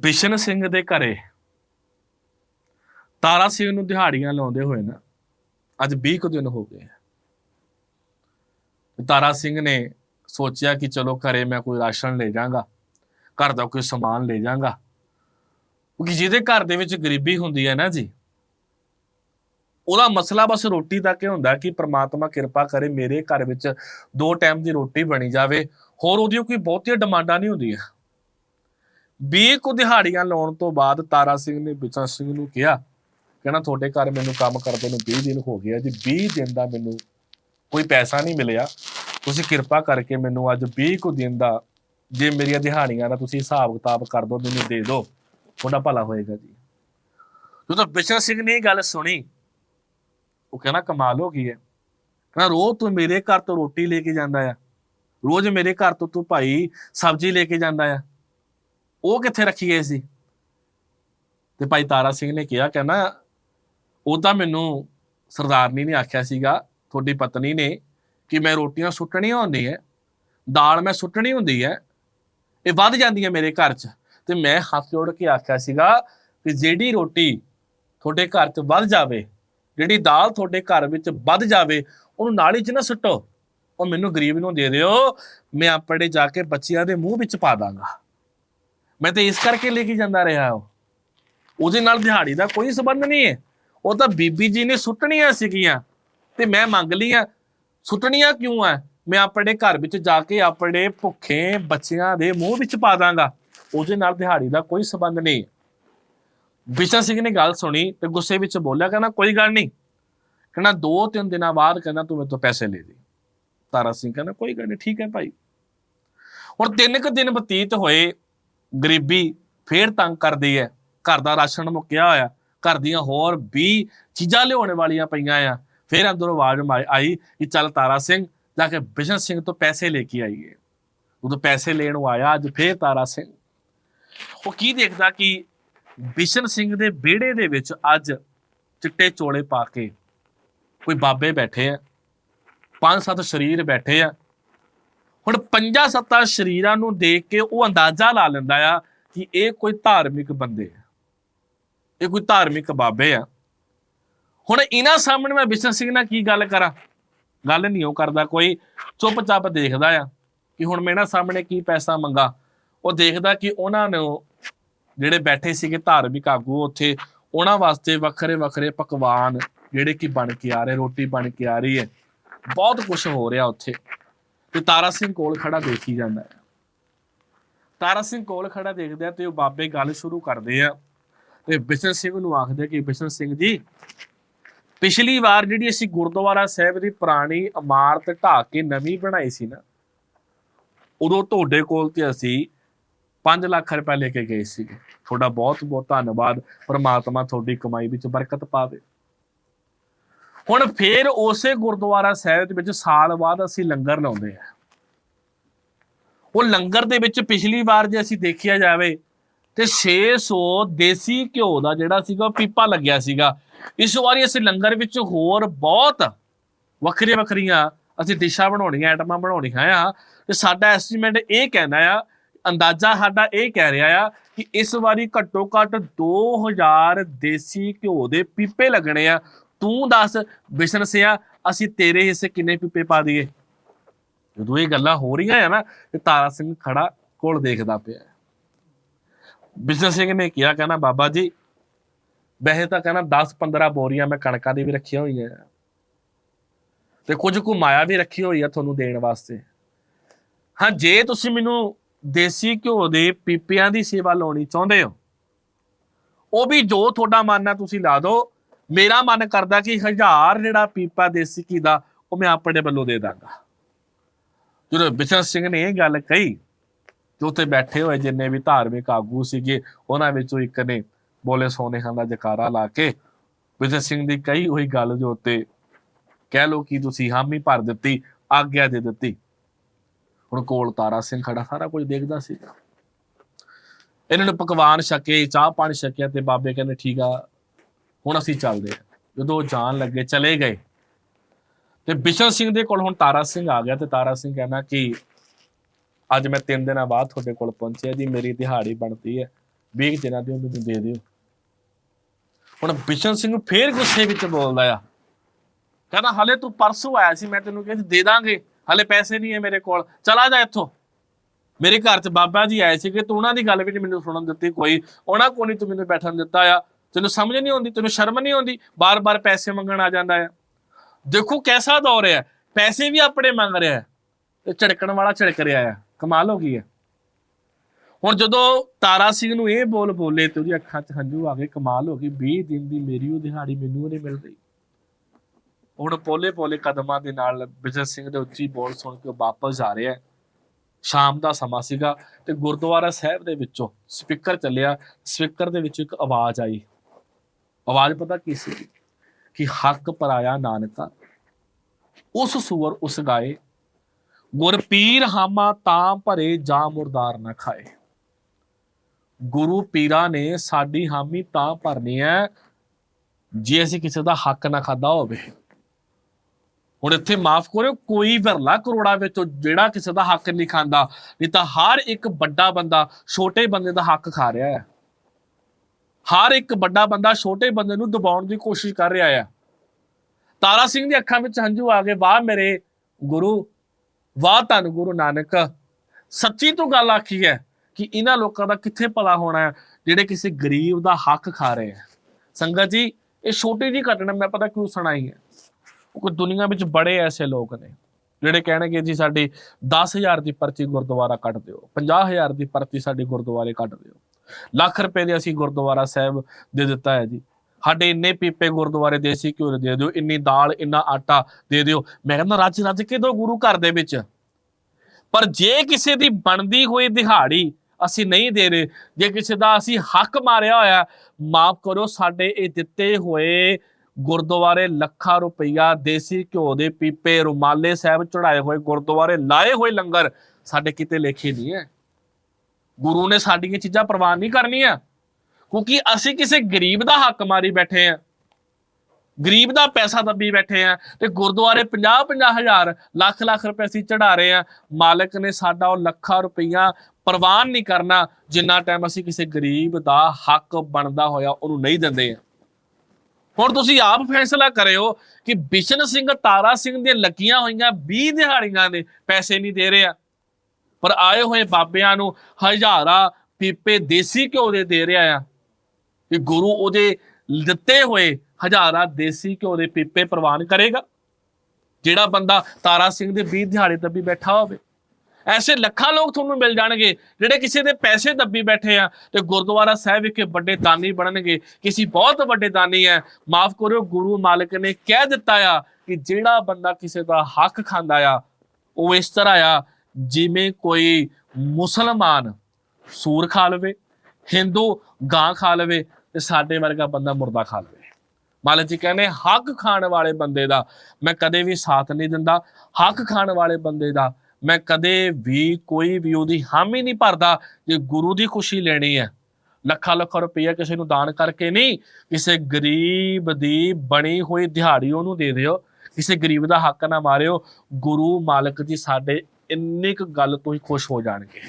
ਬਿਸ਼ਨ ਸਿੰਘ ਦੇ ਘਰੇ ਤਾਰਾ ਸਿੰਘ ਨੂੰ ਦਿਹਾੜੀਆਂ ਲਾਉਂਦੇ ਹੋਏ ਨਾ, ਅੱਜ 20 ਕੁ ਦਿਨ ਹੋ ਗਏ ਤਾਰਾ ਸਿੰਘ ਨੇ ਸੋਚਿਆ ਕਿ ਚਲੋ ਘਰੇ ਮੈਂ ਕੋਈ ਰਾਸ਼ਨ ਲੈ ਜਾਵਾਂਗਾ, ਘਰ ਦਾ ਕੋਈ ਸਮਾਨ ਲੈ ਜਾਵਾਂਗਾ। ਕਿਉਂਕਿ ਜਿਹਦੇ ਘਰ ਦੇ ਵਿੱਚ ਗਰੀਬੀ ਹੁੰਦੀ ਹੈ ਨਾ ਜੀ, ਉਹਦਾ ਮਸਲਾ ਬਸ ਰੋਟੀ ਤੱਕ ਹੀ ਹੁੰਦਾ ਕਿ ਪ੍ਰਮਾਤਮਾ ਕਿਰਪਾ ਕਰੇ ਮੇਰੇ ਘਰ ਵਿੱਚ ਦੋ ਟਾਈਮ ਦੀ ਰੋਟੀ ਬਣੀ ਜਾਵੇ, ਹੋਰ ਉਹਦੀ ਕੋਈ ਬਹੁਤੀਆਂ ਡਿਮਾਂਡਾਂ ਨਹੀਂ ਹੁੰਦੀਆਂ। 20 ਕੁ ਦਿਹਾੜੀਆਂ ਲਾਉਣ ਤੋਂ ਬਾਅਦ ਤਾਰਾ ਸਿੰਘ ਨੇ ਬਿਚਨ ਸਿੰਘ ਨੂੰ ਕਿਹਾ, ਕਹਿੰਦਾ, ਤੁਹਾਡੇ ਘਰ ਮੈਨੂੰ ਕੰਮ ਕਰਦੇ ਨੂੰ 20 ਦਿਨ ਹੋ ਗਏ ਜੀ 20 ਦਿਨ ਦਾ ਮੈਨੂੰ ਕੋਈ ਪੈਸਾ ਨਹੀਂ ਮਿਲਿਆ, ਤੁਸੀਂ ਕਿਰਪਾ ਕਰਕੇ ਮੈਨੂੰ ਅੱਜ 20 ਕੁ ਦਿਨ ਦਾ, ਜੇ ਮੇਰੀਆਂ ਦਿਹਾੜੀਆਂ ਦਾ ਤੁਸੀਂ ਹਿਸਾਬ ਕਿਤਾਬ ਕਰ ਦਿਓ ਮੈਨੂੰ ਦੇ ਦਿਓ ਤੁਹਾਡਾ ਭਲਾ ਹੋਏਗਾ ਜੀ। ਜਦੋਂ ਬਿਸ਼ਨ ਸਿੰਘ ਨੇ ਇਹ ਗੱਲ ਸੁਣੀ, ਉਹ ਕਹਿੰਦਾ, ਕਮਾਲ ਹੋ ਗਈ ਹੈ। ਕਹਿੰਦਾ, ਰੋਜ਼ ਤੂੰ ਮੇਰੇ ਘਰ ਤੋਂ ਰੋਟੀ ਲੈ ਕੇ ਜਾਂਦਾ ਆ, ਰੋਜ਼ ਮੇਰੇ ਘਰ ਤੋਂ ਤੂੰ ਭਾਈ ਸਬਜ਼ੀ ਲੈ ਕੇ ਜਾਂਦਾ ਆ। ਉਹ ਕਿੱਥੇ ਰੱਖੀ ਗਈ ਸੀ? ਤੇ ਭਾਈ ਤਾਰਾ ਸਿੰਘ ਨੇ ਕਿਹਾ, ਕਹਿੰਦਾ, ਉਹ ਤਾਂ ਮੈਨੂੰ ਸਰਦਾਰਨੀ ਨੇ ਆਖਿਆ ਸੀਗਾ, ਤੁਹਾਡੀ ਪਤਨੀ ਨੇ ਕਿ ਮੈਂ ਰੋਟੀਆਂ ਸੁੱਟਣੀਆਂ ਹੁੰਦੀਆਂ, ਦਾਲ ਮੈਂ ਸੁੱਟਣੀ ਹੁੰਦੀ ਹੈ, ਇਹ ਵੱਧ ਜਾਂਦੀ ਹੈ ਮੇਰੇ ਘਰ 'ਚ। ਤੇ ਮੈਂ ਹੱਥ ਜੋੜ ਕੇ ਆਖਿਆ ਸੀਗਾ ਕਿ ਜਿਹੜੀ ਰੋਟੀ ਤੁਹਾਡੇ ਘਰ 'ਚ ਵੱਧ ਜਾਵੇ, ਜਿਹੜੀ ਦਾਲ ਤੁਹਾਡੇ ਘਰ ਵਿੱਚ ਵੱਧ ਜਾਵੇ, ਉਹਨੂੰ ਨਾਲੀ 'ਚ ਨਾ ਸੁੱਟੋ। ਉਹ ਮੈਨੂੰ ਗਰੀਬ ਨੂੰ ਦੇ ਦਿਓ, ਮੈਂ ਆਪਣੇ ਜਾ ਕੇ ਬੱਚਿਆਂ ਦੇ ਮੂੰਹ ਵਿੱਚ ਪਾ ਦਾਂਗਾ। ਮੈਂ ਤੇ ਇਸ ਕਰਕੇ ਲੈ ਕੇ ਜਾਂਦਾ ਰਿਹਾ ਉਹ ਉਹਦੇ ਨਾਲ ਦਿਹਾੜੀ ਦਾ ਕੋਈ ਸਬੰਧ ਨਹੀਂ ਹੈ। ਉਹ ਤਾਂ ਬੀਬੀ ਜੀ ਨੇ ਸੁੱਟਣੀਆਂ ਸੀਗੀਆਂ ਤੇ ਮੈਂ ਮੰਗ ਲਈਆਂ, ਸੁੱਟਣੀਆਂ ਕਿਉਂ ਆ? ਮੈਂ ਆਪਣੇ ਘਰ ਵਿੱਚ ਜਾ ਕੇ ਆਪਣੇ ਭੁੱਖੇ ਬੱਚਿਆਂ ਦੇ ਮੂੰਹ ਵਿੱਚ ਪਾ ਦਾਂਗਾ। ਉਹਦੇ ਨਾਲ ਦਿਹਾੜੀ ਦਾ ਕੋਈ ਸਬੰਧ ਨਹੀਂ ਬਿਸ਼ਨ ਸਿੰਘ ਨੇ ਗੱਲ ਸੁਣੀ ਤੇ ਗੁੱਸੇ ਵਿੱਚ ਬੋਲਿਆ, ਕਹਿੰਦਾ, ਕੋਈ ਗੱਲ ਨਹੀਂ। ਕਹਿੰਦਾ ਦੋ ਤਿੰਨ ਦਿਨਾਂ ਬਾਅਦ ਕਹਿੰਦਾ, ਤੂੰ ਮੇਰੇ ਤੋਂ ਪੈਸੇ ਲੈ ਦੇ ਤਾਰਾ ਸਿੰਘ ਕਹਿੰਦਾ, ਕੋਈ ਗੱਲ ਨਹੀਂ, ਠੀਕ ਹੈ ਭਾਈ। ਹੁਣ ਤਿੰਨ ਕੁ ਦਿਨ ਬਤੀਤ ਹੋਏ ਗਰੀਬੀ ਫੇਰ ਤੰਗ ਕਰਦੀ ਹੈ। ਘਰ ਦਾ ਰਾਸ਼ਨ ਮੁੱਕਿਆ ਹੋਇਆ, ਘਰ ਦੀਆਂ ਹੋਰ 20 ਚੀਜ਼ਾਂ ਲਿਆਉਣ ਵਾਲੀਆਂ ਪਈਆਂ ਆ। ਫੇਰ ਅੰਦਰੋਂ ਆਵਾਜ਼ ਆਈ ਕਿ ਚੱਲ ਤਾਰਾ ਸਿੰਘ, ਜਾ ਕੇ ਬਿਸ਼ਨ ਸਿੰਘ ਤੋਂ ਪੈਸੇ ਲੈ ਕੇ ਆਈਏ। ਉਦੋਂ ਪੈਸੇ ਲੈਣ ਨੂੰ ਆਇਆ, ਅੱਜ ਫੇਰ ਤਾਰਾ ਸਿੰਘ। ਉਹ ਕੀ ਦੇਖਦਾ ਕਿ ਬਿਸ਼ਨ ਸਿੰਘ ਦੇ ਵਿਹੜੇ ਦੇ ਵਿੱਚ ਅੱਜ ਚਿੱਟੇ ਚੋਲੇ ਪਾ ਕੇ ਕੋਈ ਬਾਬੇ ਬੈਠੇ ਆ, ਪੰਜ ਸੱਤ ਸ਼ਰੀਰ ਬੈਠੇ ਆ। ਹੁਣ ਪੰਜਾਂ ਸੱਤਾਂ ਸ਼ਰੀਰਾਂ ਨੂੰ ਦੇਖ ਕੇ ਉਹ ਅੰਦਾਜ਼ਾ ਲਾ ਲੈਂਦਾ ਆ ਕਿ ਇਹ ਕੋਈ ਧਾਰਮਿਕ ਬੰਦੇ ਆ। ਇਹ ਕੋਈ ਧਾਰਮਿਕ ਬਾਬੇ ਆ। ਹੁਣ ਇਹਨਾਂ ਸਾਹਮਣੇ ਮੈਂ ਬਿਸ਼ਨ ਸਿੰਘ ਨਾਲ ਕੀ ਗੱਲ ਕਰਾਂ? ਗੱਲ ਨਹੀਂ ਉਹ ਕਰਦਾ ਕੋਈ। ਚੁੱਪਚਾਪ ਦੇਖਦਾ ਆ ਕਿ ਹੁਣ ਮੈਂ ਇਹਨਾਂ ਸਾਹਮਣੇ ਕੀ ਪੈਸਾ ਮੰਗਾ। ਉਹ ਦੇਖਦਾ ਕਿ ਉਹਨਾਂ ਨੂੰ ਜਿਹੜੇ ਬੈਠੇ ਸੀਗੇ ਧਾਰਮਿਕ ਆਗੂ ਉੱਥੇ, ਉਹਨਾਂ ਵਾਸਤੇ ਵੱਖਰੇ ਵੱਖਰੇ ਪਕਵਾਨ ਜਿਹੜੇ ਕਿ ਬਣ ਕੇ ਆ ਰਹੇ, ਰੋਟੀ ਬਣ ਕੇ ਆ ਰਹੀ ਹੈ। ਬਹੁਤ ਕੁਝ ਹੋ ਰਿਹਾ ਉੱਥੇ। ਤੇ ਤਾਰਾ ਸਿੰਘ ਕੋਲ ਖੜਾ ਦੇਖੀ ਜਾਂਦਾ ਹੈ। ਤਾਰਾ ਸਿੰਘ ਕੋਲ ਖੜਾ ਦੇਖਦੇ ਆ ਤੇ ਉਹ ਬਾਬੇ ਗੱਲ ਸ਼ੁਰੂ ਕਰਦੇ ਆ। ਤੇ ਬਿਸ਼ਨ ਸਿੰਘ ਨੂੰ ਆਖਦੇ ਕਿ ਬਿਸ਼ਨ ਸਿੰਘ ਜੀ, ਪਿਛਲੀ ਵਾਰ ਜਿਹੜੀ ਅਸੀਂ ਗੁਰਦੁਆਰਾ ਸਾਹਿਬ ਦੀ ਪੁਰਾਣੀ ਇਮਾਰਤ ਢਾਹ ਕੇ ਨਵੀਂ ਬਣਾਈ ਸੀ ਨਾ, ਉਦੋਂ ਤੁਹਾਡੇ ਕੋਲ ਤੇ ਅਸੀਂ 5 ਲੱਖ ਰੁਪਏ ਲੈ ਕੇ ਗਏ ਸੀ ਤੁਹਾਡਾ ਬਹੁਤ ਬਹੁਤ ਧੰਨਵਾਦ। ਪਰਮਾਤਮਾ ਤੁਹਾਡੀ ਕਮਾਈ ਵਿੱਚ ਬਰਕਤ ਪਾਵੇ। ਹੁਣ ਫੇਰ ਉਸੇ ਗੁਰਦੁਆਰਾ ਸਾਹਿਬ ਦੇ ਵਿੱਚ ਸਾਲ ਬਾਅਦ ਅਸੀਂ ਲੰਗਰ ਲਾਉਂਦੇ ਆ ਉਹ ਲੰਗਰ ਦੇ ਵਿੱਚ ਪਿਛਲੀ ਵਾਰ ਜੇ ਅਸੀਂ ਦੇਖਿਆ ਜਾਵੇ ਤੇ 600 ਦੇਸੀ ਘਿਓ ਦਾ ਜਿਹੜਾ ਸੀਗਾ ਪੀਪਾ ਲੱਗਿਆ ਸੀਗਾ। ਇਸ ਵਾਰੀ ਅਸੀਂ ਲੰਗਰ ਵਿੱਚ ਹੋਰ ਬਹੁਤ ਵੱਖਰੀਆਂ ਵੱਖਰੀਆਂ ਅਸੀਂ ਡਿਸ਼ਾਂ ਬਣਾਉਣੀਆਂ, ਆਈਟਮਾਂ ਬਣਾਉਣੀਆਂ ਆ। ਤੇ ਸਾਡਾ ਐਸਟੀਮੇਟ ਇਹ ਕਹਿੰਦਾ ਆ, ਅੰਦਾਜ਼ਾ ਸਾਡਾ ਇਹ ਕਹਿ ਰਿਹਾ ਆ ਕਿ ਇਸ ਵਾਰੀ ਘੱਟੋ ਘੱਟ 2000 ਦੇਸੀ ਘਿਓ ਦੇ ਪੀਪੇ ਲੱਗਣੇ ਆ। ਤੂੰ ਦੱਸ ਬਿਜ਼ਨਸ ਆ ਅਸੀਂ ਤੇਰੇ ਹਿੱਸੇ ਕਿੰਨੇ ਪੀਪੇ ਪਾ ਦਈਏ? ਜਦੋਂ ਇਹ ਗੱਲਾਂ ਹੋ ਰਹੀਆਂ ਆ ਨਾ, ਤੇ ਤਾਰਾ ਸਿੰਘ ਖੜਾ ਕੋਲ ਦੇਖਦਾ ਪਿਆ ਬਿਜ਼ਨਸ ਸਿੰਘ ਨੇ ਕਿਹਾ, ਕਹਿੰਦਾ, ਬਾਬਾ ਜੀ, ਵੈਸੇ ਤਾਂ ਕਹਿੰਦਾ 10 15 ਬੋਰੀਆਂ ਮੈਂ ਕਣਕਾਂ ਦੀ ਵੀ ਰੱਖੀਆਂ ਹੋਈਆਂ ਆ। ਤੇ ਕੁਝ ਕੁ ਮਾਇਆ ਵੀ ਰੱਖੀ ਹੋਈ ਆ ਤੁਹਾਨੂੰ ਦੇਣ ਵਾਸਤੇ। ਹਾਂ, ਜੇ ਤੁਸੀਂ ਮੈਨੂੰ ਦੇਸੀ ਘਿਓ ਦੇ ਪੀਪਿਆਂ ਦੀ ਸੇਵਾ ਲਾਉਣੀ ਚਾਹੁੰਦੇ ਹੋ, ਉਹ ਵੀ ਜੋ ਤੁਹਾਡਾ ਮਨ ਹੈ ਤੁਸੀਂ ਲਾ ਦਿਓ। ਮੇਰਾ ਮਨ ਕਰਦਾ ਕਿ ਹਜ਼ਾਰ ਜਿਹੜਾ ਪੀਪਾ ਦੇਸੀ ਘੀ ਦਾ, ਉਹ ਮੈਂ ਆਪਣੇ ਵੱਲੋਂ ਦੇ ਦਾਂਗਾ। ਜਦੋਂ ਬਿਸ਼ਨ ਸਿੰਘ ਨੇ ਇਹ ਗੱਲ ਕਹੀ ਤੇ ਉੱਥੇ ਬੈਠੇ ਹੋਏ ਜਿੰਨੇ ਵੀ ਧਾਰਮਿਕ ਆਗੂ ਸੀਗੇ, ਉਹਨਾਂ ਵਿੱਚੋਂ ਇੱਕ ਨੇ ਬੋਲੇ ਸੋਨੇ ਖਾਂ ਦਾ ਜਕਾਰਾ ਲਾ ਕੇ ਬਿਸ਼ਨ ਸਿੰਘ ਦੀ ਕਹੀ ਉਹੀ ਗੱਲ ਜੋ ਉੱਤੇ ਕਹਿ ਲੋ ਕਿ ਤੁਸੀਂ ਹਾਮੀ ਭਰ ਦਿੱਤੀ, ਆਗਿਆ ਦੇ ਦਿੱਤੀ। ਹੁਣ ਕੋਲ ਤਾਰਾ ਸਿੰਘ ਖੜਾ, ਸਾਰਾ ਕੁਝ ਦੇਖਦਾ ਸੀ ਇਹਨਾਂ ਨੂੰ ਪਕਵਾਨ ਛਕੇ, ਚਾਹ ਪਾਣੀ ਛਕਿਆ ਤੇ ਬਾਬੇ ਕਹਿੰਦੇ, ਠੀਕ ਆ ਹੁਣ ਅਸੀਂ ਚੱਲਦੇ ਹਾਂ। ਜਦੋਂ ਉਹ ਜਾਣ ਲੱਗੇ, ਚਲੇ ਗਏ। ਤੇ ਬਿਸ਼ਨ ਸਿੰਘ ਦੇ ਕੋਲ ਹੁਣ ਤਾਰਾ ਸਿੰਘ ਆ ਗਿਆ ਤੇ ਤਾਰਾ ਸਿੰਘ ਕਹਿੰਦਾ ਕਿ ਅੱਜ ਮੈਂ 3 ਦਿਨਾਂ ਬਾਅਦ ਤੁਹਾਡੇ ਕੋਲ ਪਹੁੰਚਿਆ ਜੀ, ਮੇਰੀ ਦਿਹਾੜੀ ਬਣਦੀ ਹੈ। 20 ਦਿਨਾਂ ਦੀ ਮੈਨੂੰ ਦੇ ਦਿਓ। ਹੁਣ ਬਿਸ਼ਨ ਸਿੰਘ ਫੇਰ ਗੁੱਸੇ ਵਿੱਚ ਬੋਲਦਾ ਆ। ਕਹਿੰਦਾ, ਹਲੇ ਤੂੰ ਪਰਸੋਂ ਆਇਆ ਸੀ, ਮੈਂ ਤੈਨੂੰ ਕਿਹਾ ਸੀ, ਦੇ ਦਾਂਗੇ। ਹਲੇ ਪੈਸੇ ਨਹੀਂ ਹੈ ਮੇਰੇ ਕੋਲ। ਚਲਾ ਜਾ ਇੱਥੋਂ। ਮੇਰੇ ਘਰ 'ਚ ਬਾਬਾ ਜੀ ਆਏ ਸੀਗੇ, ਤੂੰ ਉਹਨਾਂ ਦੀ ਗੱਲ ਵੀ ਨਹੀਂ ਮੈਨੂੰ ਸੁਣਨ ਦਿੱਤੀ, ਕੋਈ ਉਹਨਾਂ ਕੋਲ ਨਹੀਂ ਤੂੰ ਮੈਨੂੰ ਬੈਠਣ ਦਿੱਤਾ ਆ। ਤੈਨੂੰ ਸਮਝ ਨਹੀਂ ਆਉਂਦੀ, ਤੈਨੂੰ ਸ਼ਰਮ ਨਹੀਂ ਆਉਂਦੀ, ਬਾਰ-ਬਾਰ ਪੈਸੇ ਮੰਗਣ ਆ ਜਾਂਦਾ ਆ। ਦੇਖੋ ਕੈਸਾ ਦੌਰ ਹੈ ਪੈਸੇ ਵੀ ਆਪਣੇ ਮੰਗ ਰਿਹਾ ਹੈ ਤੇ ਝੜਕਣ ਵਾਲਾ ਝੜਕ ਰਿਹਾ ਆ, ਕਮਾਲ ਹੋ ਗਈ ਹੈ ਹੁਣ ਜਦੋਂ ਤਾਰਾ ਸਿੰਘ ਨੂੰ ਇਹ ਬੋਲ ਬੋਲੇ ਤੇ ਉਹਦੀ ਅੱਖਾਂ 'ਚ ਹੰਝੂ ਆ ਗਏ, ਕਮਾਲ ਹੋ ਗਈ 20 ਦਿਨ ਦੀ ਮੇਰੀ ਉਹ ਦਿਹਾੜੀ ਮੈਨੂੰ ਨਹੀਂ ਮਿਲ ਰਹੀ। ਹੁਣ ਪੋਲੇ ਪੋਲੇ ਕਦਮਾਂ ਦੇ ਨਾਲ ਬਿਜਨ ਸਿੰਘ ਦੇ ਉੱਚੀ ਬੋਲ ਸੁਣ ਕੇ ਉਹ ਵਾਪਸ ਆ ਰਿਹਾ ਸ਼ਾਮ ਦਾ ਸਮਾਂ ਸੀਗਾ ਤੇ ਗੁਰਦੁਆਰਾ ਸਾਹਿਬ ਦੇ ਵਿੱਚੋਂ ਸਪੀਕਰ ਚੱਲਿਆ, ਸਪੀਕਰ ਦੇ ਵਿੱਚ ਇੱਕ ਆਵਾਜ਼ ਆਈ। ਆਵਾਜ਼ ਪਤਾ ਕੀ ਸੀ? ਕਿ ਹੱਕ ਪਰਾਇਆ ਨਾਨਕਾ, ਉਸ ਸੂਰ ਉਸ ਗਾਏ ਗੁਰ ਪੀਰ ਹਾਮਾ ਤਾਂ ਭਰੇ ਜਾ ਮੁਰਦਾਰ ਨਾ ਖਾਏ। ਗੁਰੂ ਪੀਰਾਂ ਨੇ ਸਾਡੀ ਹਾਮੀ ਤਾਂ ਭਰਨੀ ਹੈ ਜੇ ਅਸੀਂ ਕਿਸੇ ਦਾ ਹੱਕ ਨਾ ਖਾਦਾ ਹੋਵੇ। ਹੁਣ ਇੱਥੇ ਮਾਫ ਕਰਿਓ, ਕੋਈ ਵਿਰਲਾ ਕਰੋੜਾ ਵਿੱਚੋਂ ਜਿਹੜਾ ਕਿਸੇ ਦਾ ਹੱਕ ਨਹੀਂ ਖਾਂਦਾ, ਨਹੀਂ ਤਾਂ ਹਰ ਇੱਕ ਵੱਡਾ ਬੰਦਾ ਛੋਟੇ ਬੰਦੇ ਦਾ ਹੱਕ ਖਾ ਰਿਹਾ ਹੈ ਹਰ ਇੱਕ ਵੱਡਾ ਬੰਦਾ ਛੋਟੇ ਬੰਦੇ ਨੂੰ ਦਬਾਉਣ ਦੀ ਕੋਸ਼ਿਸ਼ ਕਰ ਰਿਹਾ ਆ। ਤਾਰਾ ਸਿੰਘ ਦੀ ਅੱਖਾਂ ਵਿੱਚ ਹੰਝੂ ਆ ਗਏ, ਵਾਹ ਮੇਰੇ ਗੁਰੂ, ਵਾਹ ਧੰਨ ਗੁਰੂ ਨਾਨਕ। ਸੱਚੀ ਤੂੰ ਗੱਲ ਆਖੀ ਹੈ ਕਿ ਇਹਨਾਂ ਲੋਕਾਂ ਦਾ ਕਿੱਥੇ ਭਲਾ ਹੋਣਾ ਹੈ, ਜਿਹੜੇ ਕਿਸੇ ਗਰੀਬ ਦਾ ਹੱਕ ਖਾ ਰਹੇ ਹੈ। ਸੰਗਤ ਜੀ, ਇਹ ਛੋਟੀ ਜੀ ਘਟਨਾ ਮੈਂ ਪਤਾ ਕਿਉਂ ਸੁਣਾਈ ਹੈ? ਕਿਉਂਕਿ ਦੁਨੀਆ ਵਿੱਚ ਬੜੇ ਐਸੇ ਲੋਕ ਨੇ, ਜਿਹੜੇ ਕਹਿਣਗੇ ਜੀ ਸਾਡੀ 10000 ਦੀ ਪਰਚੀ ਗੁਰਦੁਆਰਾ ਕੱਟ ਦਿਓ 50000 ਦੀ ਪਰਚੀ ਸਾਡੀ ਗੁਰਦੁਆਰੇ ਕੱਟ ਦਿਓ। ਲੱਖ ਰੁਪਏ ਦੇ ਅਸੀਂ ਗੁਰਦੁਆਰਾ ਸਾਹਿਬ ਦੇ ਦਿੱਤਾ ਹੈ ਜੀ। ਸਾਡੇ ਇੰਨੇ ਪੀਪੇ ਗੁਰਦੁਆਰੇ ਦੇਸੀ ਘਿਓ ਦੇ ਦਿਓ, ਇੰਨੀ ਦਾਲ, ਇੰਨਾ ਆਟਾ ਦੇ ਦਿਓ। ਮੈਂ ਕਹਿੰਦਾ ਰੱਜ ਰੱਜ ਕੇ ਦੋ ਗੁਰੂ ਘਰ ਦੇ ਵਿੱਚ। ਪਰ ਜੇ ਕਿਸੇ ਦੀ ਬਣਦੀ ਹੋਈ ਦਿਹਾੜੀ ਅਸੀਂ ਨਹੀਂ ਦੇ ਰਹੇ, ਜੇ ਕਿਸੇ ਦਾ ਅਸੀਂ ਹੱਕ ਮਾਰਿਆ ਹੋਇਆ, ਮਾਫ ਕਰੋ, ਸਾਡੇ ਇਹ ਦਿੱਤੇ ਹੋਏ ਗੁਰਦੁਆਰੇ ਲੱਖਾਂ ਰੁਪਈਆ ਦੇਸੀ ਘਿਓ ਦੇ ਪੀਪੇ, ਰੁਮਾਲੇ ਸਾਹਿਬ ਚੜਾਏ ਹੋਏ ਗੁਰਦੁਆਰੇ, ਲਾਏ ਹੋਏ ਲੰਗਰ ਸਾਡੇ ਕਿਤੇ ਲੇਖੇ ਨਹੀਂ ਹੈ। ਗੁਰੂ ਨੇ ਸਾਡੀਆਂ ਚੀਜ਼ਾਂ ਪ੍ਰਵਾਨ ਨਹੀਂ ਕਰਨੀਆਂ। ਕਿਉਂਕਿ ਅਸੀਂ ਕਿਸੇ ਗਰੀਬ ਦਾ ਹੱਕ ਮਾਰੀ ਬੈਠੇ ਆ ਗਰੀਬ ਦਾ ਪੈਸਾ ਦੱਬੀ ਬੈਠੇ ਆ ਤੇ ਗੁਰਦੁਆਰੇ 50 50 ਹਜ਼ਾਰ ਲੱਖ ਲੱਖ ਰੁਪਏ ਅਸੀਂ ਚੜਾ ਰਹੇ ਆ ਮਾਲਕ ਨੇ ਸਾਡਾ ਉਹ ਲੱਖਾਂ ਰੁਪਈਆ ਪ੍ਰਵਾਨ ਨਹੀਂ ਕਰਨਾ ਜਿੰਨਾ ਟਾਈਮ ਅਸੀਂ ਕਿਸੇ ਗਰੀਬ ਦਾ ਹੱਕ ਬਣਦਾ ਹੋਇਆ ਉਹਨੂੰ ਨਹੀਂ ਦਿੰਦੇ ਆ ਹੁਣ ਤੁਸੀਂ ਆਪ ਫੈਸਲਾ ਕਰਿਓ ਕਿ ਬਿਸ਼ਨ ਸਿੰਘ, ਤਾਰਾ ਸਿੰਘ ਦੀਆਂ ਲੱਗੀਆਂ ਹੋਈਆਂ 20 ਦਿਹਾੜੀਆਂ ਦੇ ਪੈਸੇ ਨਹੀਂ ਦੇ ਰਿਹਾ। ਪਰ ਆਏ ਹੋਏ ਬਾਬਿਆਂ ਨੂੰ ਹਜ਼ਾਰਾਂ ਪੀਪੇ ਦੇਸੀ ਘਿਓ ਦੇ ਦੇ ਰਿਹਾ ਆ ਕਿ ਗੁਰੂ ਉਹਦੇ ਦਿੱਤੇ ਹੋਏ ਹਜ਼ਾਰਾਂ ਦੇਸੀ ਘਿਓ ਦੇ ਪੀਪੇ ਪ੍ਰਵਾਨ ਕਰੇਗਾ। ਜਿਹੜਾ ਬੰਦਾ ਤਾਰਾ ਸਿੰਘ ਦੇ 20 ਦਿਹਾੜੇ ਦੱਬੀ ਬੈਠਾ ਹੋਵੇ। ਐਸੇ ਲੱਖਾਂ ਲੋਕ ਤੁਹਾਨੂੰ ਮਿਲ ਜਾਣਗੇ, ਜਿਹੜੇ ਕਿਸੇ ਦੇ ਪੈਸੇ ਦੱਬੀ ਬੈਠੇ ਆ ਤੇ ਗੁਰਦੁਆਰਾ ਸਾਹਿਬ ਵਿਖੇ ਵੱਡੇ ਦਾਨੀ ਬਣਨਗੇ। ਕਿਸੇ ਬਹੁਤ ਵੱਡੇ ਦਾਨੀ ਹੈ ਮਾਫ ਕਰਿਓ, ਗੁਰੂ ਮਾਲਕ ਨੇ ਕਹਿ ਦਿੱਤਾ ਆ ਕਿ ਜਿਹੜਾ ਬੰਦਾ ਕਿਸੇ ਦਾ ਹੱਕ ਖਾਂਦਾ ਆ, ਉਹ ਇਸ ਤਰ੍ਹਾਂ ਆ ਜਿਵੇਂ ਕੋਈ ਮੁਸਲਮਾਨ ਸੂਰ ਖਾ ਲਵੇ, ਹਿੰਦੂ ਗਾਂ ਖਾ ਲਵੇ ਤੇ ਸਾਡੇ ਵਰਗਾ ਬੰਦਾ ਮੁਰਦਾ ਖਾ ਲਵੇ। ਮਾਲਕ ਜੀ ਕਹਿੰਦੇ, ਹੱਕ ਖਾਣ ਵਾਲੇ ਬੰਦੇ ਦਾ ਮੈਂ ਕਦੇ ਵੀ ਸਾਥ ਨਹੀਂ ਦਿੰਦਾ। ਹੱਕ ਖਾਣ ਵਾਲੇ ਬੰਦੇ ਦਾ ਮੈਂ ਕਦੇ ਵੀ ਕੋਈ ਵੀ ਉਹਦੀ ਹਾਮੀ ਨਹੀਂ ਭਰਦਾ ਜੇ ਗੁਰੂ ਦੀ ਖੁਸ਼ੀ ਲੈਣੀ ਹੈ। ਲੱਖਾਂ ਲੱਖਾਂ ਰੁਪਈਆ ਕਿਸੇ ਨੂੰ ਦਾਨ ਕਰਕੇ ਨਹੀਂ, ਕਿਸੇ ਗਰੀਬ ਦੀ ਬਣੀ ਹੋਈ ਦਿਹਾੜੀ ਉਹਨੂੰ ਦੇ ਦਿਓ। ਕਿਸੇ ਗਰੀਬ ਦਾ ਹੱਕ ਨਾ ਮਾਰਿਓ। ਗੁਰੂ ਮਾਲਕ ਜੀ ਸਾਡੇ ਇੰਨੇ ਕੁ ਗੱਲ ਤੋਂ ਹੀ ਖੁਸ਼ ਹੋ ਜਾਣਗੇ।